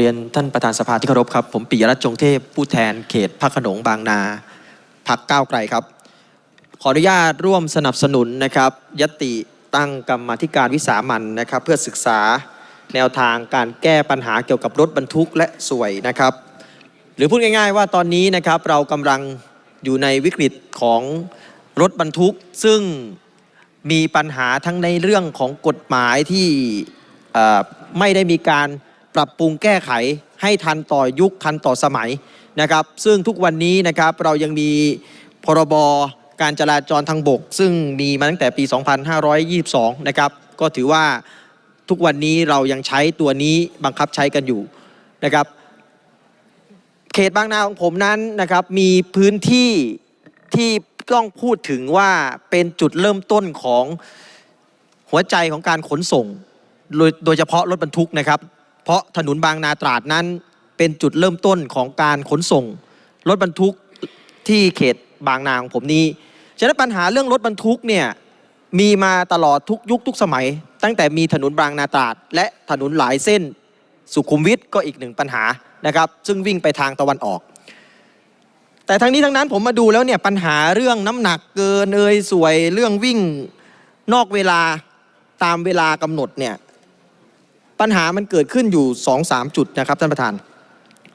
เรียนท่านประธานสภาที่เคารพครับ ผมปิยรัตน์จงเทพผู้แทนเขตพระขนงบางนาพักก้าวไกลครับ ขออนุญาตร่วมสนับสนุนนะครับยติตั้งกรรมธิการวิสามันนะครับ เพื่อศึกษาแนวทางการแก้ปัญหาเกี่ยวกับรถบรรทุกและสวยนะครับ หรือพูดง่าย ๆ ว่าตอนนี้นะครับเรากำลังอยู่ในวิกฤตของรถบรรทุก ซึ่งมีปัญหาทั้งในเรื่องของกฎหมายที่ไม่ได้มีการ ปรับปรุงแก้ไขให้ทันต่อยุคทันต่อสมัยนะครับ ซึ่งทุกวันนี้นะครับเรายังมีพรบการจราจรทางบก ซึ่งมีมาตั้งแต่ปี 2522 นะครับก็ถือว่าทุกวันนี้เรายังใช้ตัวนี้บังคับใช้กันอยู่นะครับ เขตบางนาของผมนั้นนะครับมีพื้นที่ที่ต้องพูดถึงว่าเป็นจุดเริ่มต้นของหัวใจของการขนส่ง โดยโดยเฉพาะรถบรรทุกนะครับ ราะถนนบางนาตราดนั้นเป็นจุดเริ่มต้นของการขนส่ง รถบรรทุกที่เขตบางนาของผมนี้ ฉะนั้นปัญหาเรื่องรถบรรทุกเนี่ยมีมาตลอดทุกยุคทุกสมัย ตั้งแต่มีถนนบางนาตราด และถนนหลายเส้นสุขุมวิทก็อีกหนึ่งปัญหานะครับ ซึ่งวิ่งไปทางตะวันออก แต่ทั้งนี้ทั้งนั้นผมมาดูแล้วเนี่ยปัญหาเรื่องน้ำหนักเกินเอยสวยเรื่องวิ่งนอกเวลาตามเวลากำหนดเนี่ย ปัญหามันเกิดขึ้นอยู่2อสามจุดนะครับท่านประธาน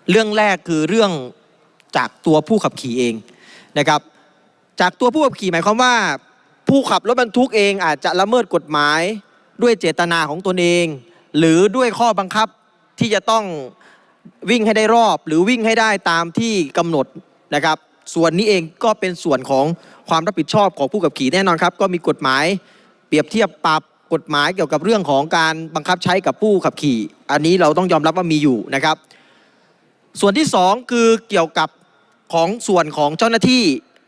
เรื่องแรกคือเรื่องจากตัวผู้ขับขี่เองนะครับ จากตัวผู้ขับขี่หมายความว่า ผู้ขับรถบรรทุกเองอาจจะละเมิดกฎหมายด้วยเจตนาของตนเอง หรือด้วยข้อบังคับที่จะต้องวิ่งให้ได้รอบ หรือวิ่งให้ได้ตามที่กำหนดนะครับ ส่วนนี้เองก็เป็นส่วนของความรับผิดชอบของผู้ขับขี่แน่นอนครับ ก็มีกฎหมาย เปรียบเทียบปรับ กฎหมายเกี่ยวกับเรื่องของการบังคับใช้กับผู้ขับขี่ อันนี้เราต้องยอมรับว่ามีอยู่นะครับ ส่วนที่สองคือเกี่ยวกับของส่วนของเจ้าหน้าที่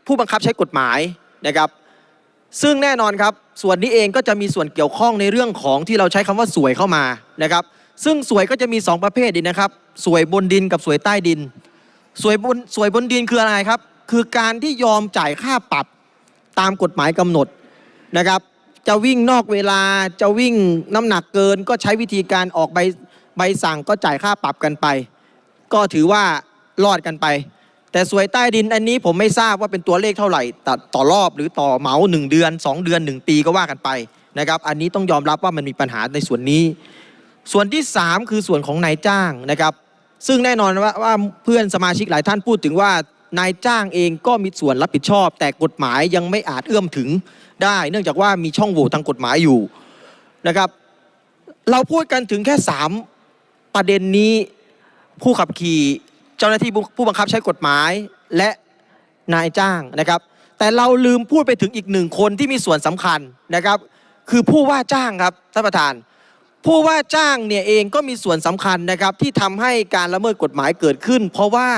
ผู้บังคับใช้กฎหมายนะครับ ซึ่งแน่นอนครับ ส่วนนี้เองก็จะมีส่วนเกี่ยวข้องในเรื่องของที่เราใช้คำว่าสวยเข้ามานะครับ ซึ่งสวยก็จะมี 2 ประเภทดีนะครับ สวยบนดินกับสวยใต้ดิน สวยบนสวยบนดินคืออะไรครับ คือการที่ยอมจ่ายค่าปรับตามกฎหมายกำหนดนะครับ จะวิ่งนอกเวลาจะวิ่งน้ำหนักเกิน ก็ใช้วิธีการออกใบใบสั่งก็จ่ายค่าปรับกันไป ก็ถือว่ารอดกันไป แต่สวยใต้ดินอันนี้ผมไม่ทราบว่าเป็นตัวเลขเท่าไหร่ต่อต่อรอบหรือต่อเหมา 1 เดือน 2 เดือน 1 ปีก็ว่ากันไปนะครับอันนี้ต้องยอมรับว่ามันมีปัญหาในส่วนนี้ ส่วนที่ 3 คือส่วนของนายจ้างนะครับซึ่งแน่นอนว่าว่าเพื่อนสมาชิกหลายท่านพูดถึงว่า นายจ้างเองก็มีส่วนรับผิดชอบ แต่กฎหมายยังไม่อาจเอื้อมถึงได้ เนื่องจากว่ามีช่องโหว่ทางกฎหมายอยู่นะครับ เราพูดกันถึงแค่ 3 ประเด็นนี้ผู้ขับขี่เจ้าหน้าที่ผู้ผู้บังคับใช้กฎหมายและนายจ้างนะครับ แต่เราลืมพูดไปถึงอีกหนึ่งคนที่มีส่วนสำคัญนะครับ คือผู้ว่าจ้างครับท่านประธาน ผู้ว่าจ้างเนี่ยเองก็มีส่วนสำคัญนะครับที่ทำให้การละเมิดกฎหมายเกิดขึ้น เพราะว่า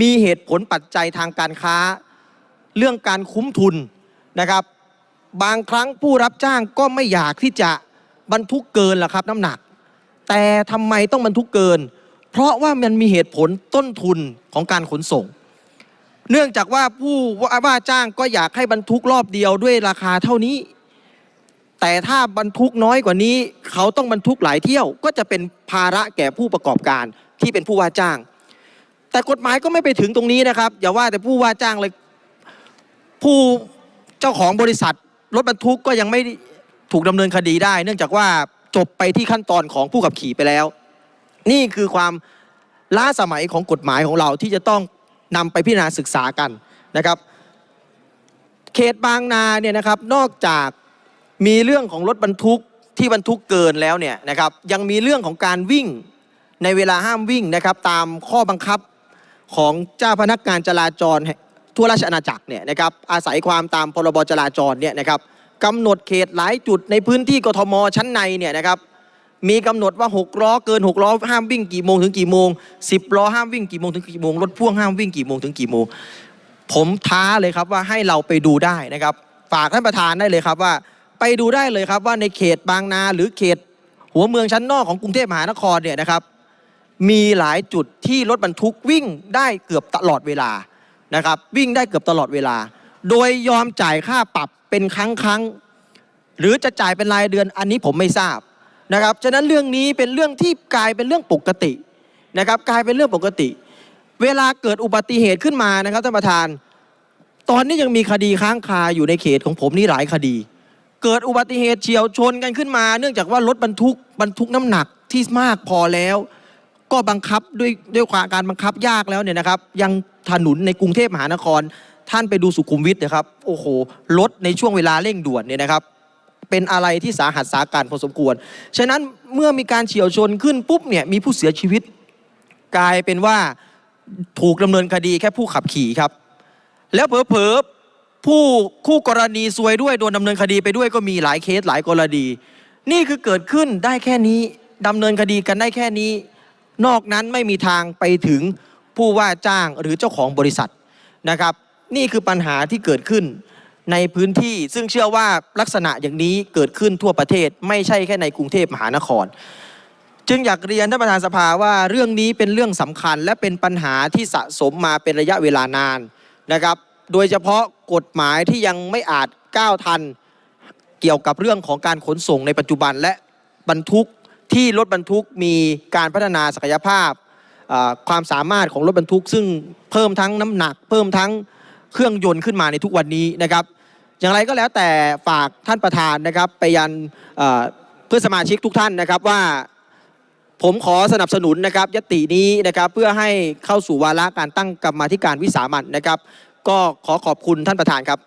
มีเหตุผลปัจจัยทางการค้า เรื่องการคุ้มทุนนะครับ บางครั้งผู้รับจ้างก็ไม่อยากที่จะบรรทุกเกินล่ะครับ น้ำหนัก แต่ทำไมต้องบรรทุกเกิน เพราะว่ามันมีเหตุผลต้นทุนของการขนส่ง เนื่องจากว่าผู้ว่าจ้างก็อยากให้บรรทุกรอบเดียวด้วยราคาเท่านี้ แต่ถ้าบรรทุกน้อยกว่านี้ เขาต้องบรรทุกหลายเที่ยว ก็จะเป็นภาระแก่ผู้ประกอบการที่เป็นผู้ว่าจ้าง แต่กฎหมายก็ไม่ไปถึงตรงนี้นะครับ อย่าว่าแต่ผู้ว่าจ้างเลย ผู้เจ้าของบริษัทรถบรรทุกก็ยังไม่ถูกดำเนินคดีได้ เนื่องจากว่าจบไปที่ขั้นตอนของผู้ขับขี่ไปแล้ว นี่คือความล้าสมัยของกฎหมายของเราที่จะต้องนำไปพิจารณาศึกษากันนะครับ เขตบางนาเนี่ยนะครับนอกจากมีเรื่องของรถบรรทุกที่บรรทุกเกินแล้วเนี่ยนะครับยังมีเรื่องของการวิ่งในเวลาห้ามวิ่งนะครับตามข้อบังคับ ของเจ้าพนักงานจราจรทั่วราชอาณาจักรเนี่ยนะครับอาศัยความตามพรบจราจรเนี่ยนะครับกำหนดเขตหลายจุดในพื้นที่กทมชั้นในเนี่ยนะครับมีกำหนดว่า 6 ล้อเกิน 6 ล้อห้ามวิ่งกี่โมงถึงกี่โมง 10 ล้อห้ามวิ่งกี่โมงถึงกี่โมงรถพ่วงห้ามวิ่งกี่โมงถึงกี่โมง ผมท้าเลยครับว่าให้เราไปดูได้นะครับ ฝากท่านประธานได้เลยครับว่า ไปดูได้เลยครับว่าในเขตบางนาหรือเขตหัวเมืองชั้นนอกของกรุงเทพมหานครเนี่ยนะครับ มีหลายจุดที่รถบรรทุกวิ่งได้เกือบตลอดเวลานะครับ วิ่งได้เกือบตลอดเวลา โดยยอมจ่ายค่าปรับเป็นครั้งครั้งหรือจะจ่ายเป็นรายเดือนอันนี้ผมไม่ทราบนะครับฉะนั้นเรื่องนี้เป็นเรื่องที่กลายเป็นเรื่องปกตินะครับกลายเป็นเรื่องปกติ เวลาเกิดอุบัติเหตุขึ้นมานะครับท่านประธาน ตอนนี้ยังมีคดีค้างคาอยู่ในเขตของผมนี่หลายคดี เกิดอุบัติเหตุเฉียวชนกันขึ้นมา เนื่องจากว่ารถบรรทุกบรรทุกน้ำหนักที่มากพอแล้ว ก็บังคับด้วยด้วยความการบังคับยากแล้วเนี่ยนะครับ ยังถนนในกรุงเทพมหานคร ท่านไปดูสุขุมวิทนะครับโอ้โหรถในช่วงเวลาเร่งด่วนเนี่ยนะครับ เป็นอะไรที่สาหัสสาการพอสมควร ฉะนั้นเมื่อมีการเฉียวชนขึ้นปุ๊บเนี่ยมีผู้เสียชีวิต กลายเป็นว่าถูกดำเนินคดีแค่ผู้ขับขี่ครับ แล้วเผลอๆผู้คู่กรณีซวยด้วยโดนดำเนินคดีไปด้วยก็มีหลายเคสหลายกรณี นี่คือเกิดขึ้นได้แค่นี้ดำเนินคดีกันได้แค่นี้ นอกนั้นไม่มีทางไปถึงผู้ว่าจ้างหรือเจ้าของบริษัทนะครับ นี่คือปัญหาที่เกิดขึ้นในพื้นที่ซึ่งเชื่อว่าลักษณะอย่างนี้เกิดขึ้นทั่วประเทศไม่ใช่แค่ในกรุงเทพมหานคร จึงอยากเรียนท่านประธานสภาว่าเรื่องนี้เป็นเรื่องสำคัญ และเป็นปัญหาที่สะสมมาเป็นระยะเวลานานนะครับ โดยเฉพาะกฎหมายที่ยังไม่อาจก้าวทัน เกี่ยวกับเรื่องของการขนส่งในปัจจุบันและบรรทุก ที่รถบรรทุกมีการพัฒนาศักยภาพความสามารถของรถบรรทุก ซึ่งเพิ่มทั้งน้ำหนัก เพิ่มทั้งเครื่องยนต์ขึ้นมาในทุกวันนี้นะครับ อย่างไรก็แล้วแต่ฝากท่านประธานนะครับไปยันเอ่อเพื่อนสมาชิกทุกท่านนะครับว่าผมขอสนับสนุนนะครับยตินี้นะครับเพื่อให้เข้าสู่วาระการตั้งกรรมาธิการวิสามันนะครับ ก็ขอขอบคุณท่านประธานครับ